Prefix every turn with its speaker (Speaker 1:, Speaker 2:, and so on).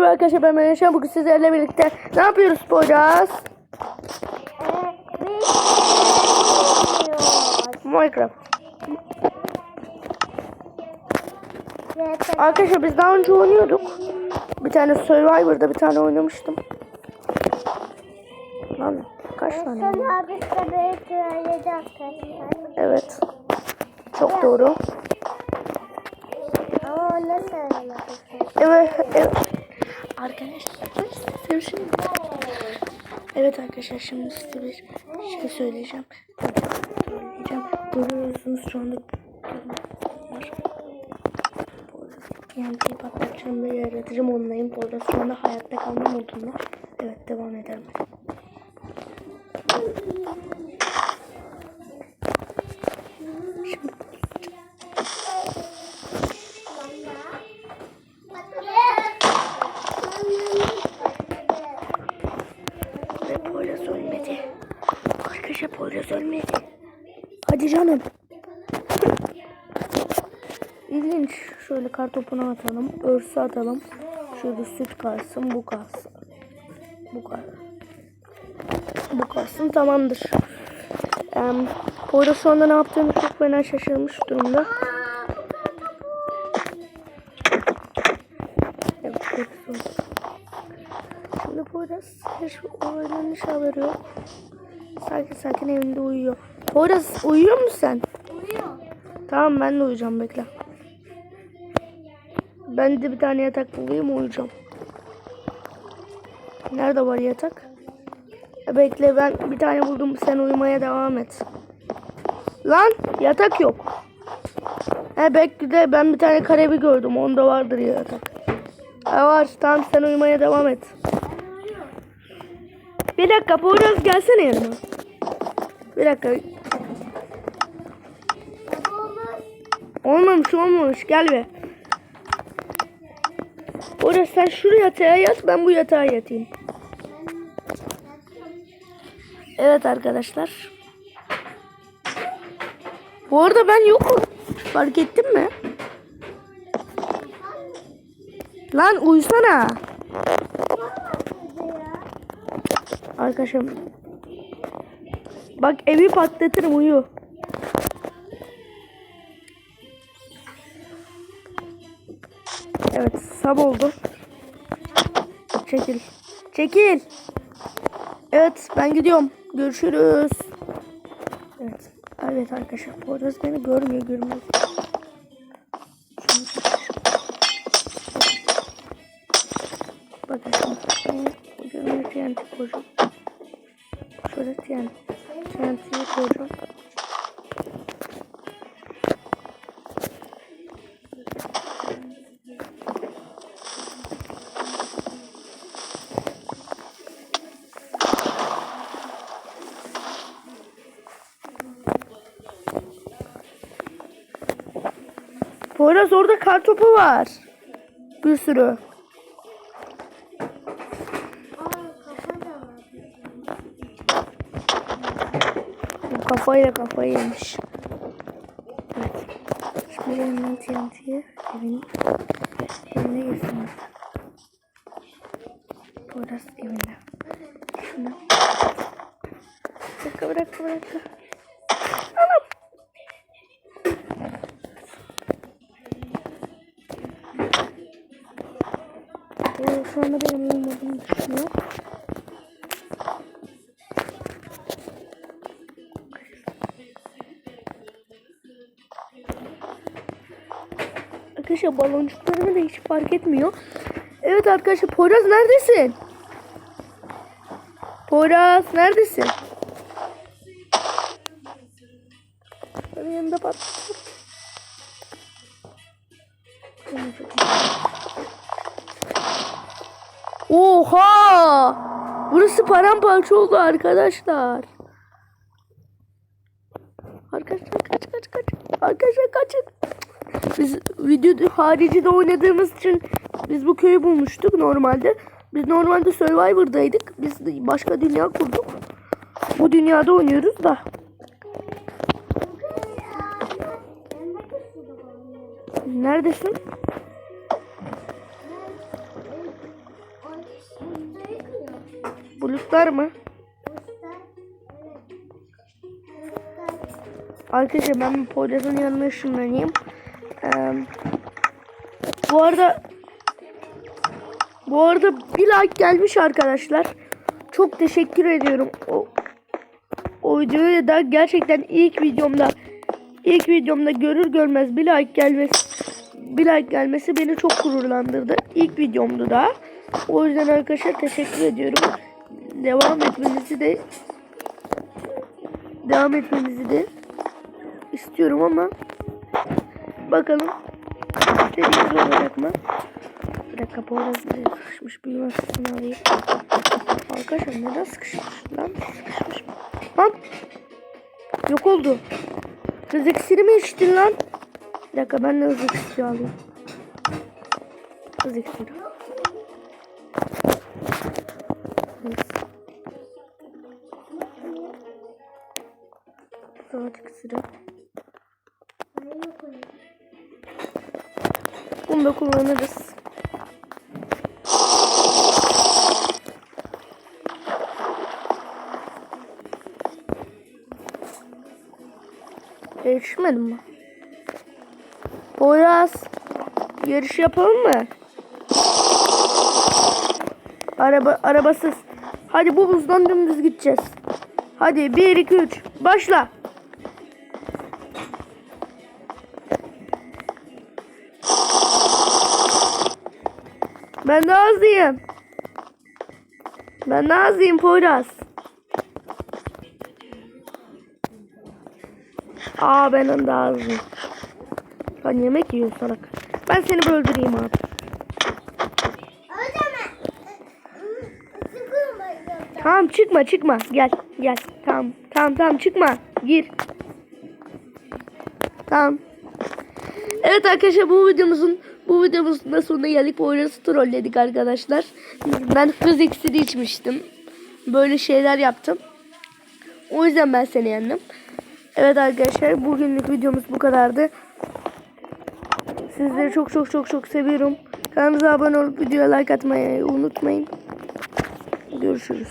Speaker 1: merhaba arkadaşlar ben Meryem Bugün sizlerle birlikte ne yapıyoruz Poyraz? Minecraft. Arkadaşlar biz daha önce oynuyorduk. Bir tane Survivor'da bir tane oynamıştım. Lan kaç tane? Evet. Çok doğru. Evet, evet. Arkadaşlar şimdi. Evet arkadaşlar şimdi size bir şey söyleyeceğim. Söyleyeceğim. Görüyorsunuz şu anda. TNT'yi patlatacağım ve yaratacağım onlayım. Burada şu anda hayatta kalma modunda. Evet devam edelim. Şimdi Ve Poyraz ölmedi. Arkadaşlar Poyraz ölmedi. Hadi canım. İlginç. Şöyle kartopunu atalım. Örsü atalım. Şöyle süt kalsın. Bu kalsın. Bu kalsın. Bu kalsın. Tamamdır. Ee, Poyraz şu anda ne yaptığını çok fena şaşırmış durumda. Evet. Şimdi Poyraz hiç olaydan hiç haberi yok. Sakin sakin evinde uyuyor. Poyraz uyuyor musun sen?
Speaker 2: Uyuyor.
Speaker 1: Tamam ben de uyuyacağım bekle. Ben de bir tane yatak bulayım uyuyacağım. Nerede var yatak? E, bekle ben bir tane buldum sen uyumaya devam et. Lan yatak yok. He bekle ben bir tane karebi gördüm onda vardır yatak. Ha var tamam sen uyumaya devam et. Bir dakika Poyraz gelsene yanıma. Bir dakika. Olmamış olmamış gel be. Poyraz sen şuraya yatağa yat ben bu yatağa yatayım. Evet arkadaşlar. Bu arada ben yokum. Fark ettin mi? Lan uyusana. Arkadaşım. Bak evi patlatırım uyu. Sab oldu. Çekil. Çekil. Evet ben gidiyorum. Görüşürüz. Evet. Evet arkadaşlar. Poyraz beni görmüyor görmez. Bakın. Ucuna TNT koyacağım. Şöyle TNT. TNT'yi koyacağım. Poyraz orada kar topu var. Bir sürü. Kafayla kafayı yemiş. Evet. Şimdi elinden TNT'yi evin evine girsin. Poyraz evinde. Şunu. Bırak bırak bırak. Şu anda benim olmadığımı düşünüyor. Arkadaşlar baloncuklarımı da hiç fark etmiyor. Evet arkadaşlar Poyraz neredesin? Poyraz neredesin? Benim yanımda patladı. Oha! Burası paramparça oldu arkadaşlar. Arkadaşlar kaç kaç kaç. Arkadaşlar kaçın. Biz video haricinde oynadığımız için biz bu köyü bulmuştuk normalde. Biz normalde Survivor'daydık. Biz başka dünya kurduk. Bu dünyada oynuyoruz da. Neredesin? Bulutlar mı? Arkadaşlar ben Poyraz'ın yanına ışınlanayım. Ee, bu arada bu arada bir like gelmiş arkadaşlar. Çok teşekkür ediyorum. O, o videoyu da gerçekten ilk videomda ilk videomda görür görmez bir like gelmesi bir like gelmesi beni çok gururlandırdı. İlk videomdu da. O yüzden arkadaşlar teşekkür ediyorum. Devam etmenizi de devam etmenizi de istiyorum ama bakalım istediğiniz olacak mı? Bir dakika bu arada sıkışmış bir yuvasını alayım. Arkadaşlar neden sıkışmış lan? Sıkışmış. Lan! Yok oldu. Hız iksiri mi içtin lan? Bir dakika ben de hız iksiri alayım. Hız iksiri. Hız. Saat iksiri. Bunu da kullanırız. Yarışmadın mı? Poyraz. Yarış yapalım mı? Araba arabasız. Hadi bu buzdan dümdüz gideceğiz. Hadi 1 2 3 başla. Ben daha hızlıyım. Ben daha hızlıyım Poyraz. Aa ben daha hızlıyım. Sen yemek yiyorsun salak. Ben seni bir öldüreyim abi. Tamam çıkma çıkma. Gel gel. Tamam tamam tamam çıkma. Gir. Tamam. Evet arkadaşlar bu videomuzun bu videomuzun da sonuna geldik. Oyunu trolledik arkadaşlar. Ben hız içmiştim. Böyle şeyler yaptım. O yüzden ben seni yendim. Evet arkadaşlar bugünlük videomuz bu kadardı. Sizleri çok çok çok çok seviyorum. Kanalımıza abone olup videoya like atmayı unutmayın. Görüşürüz.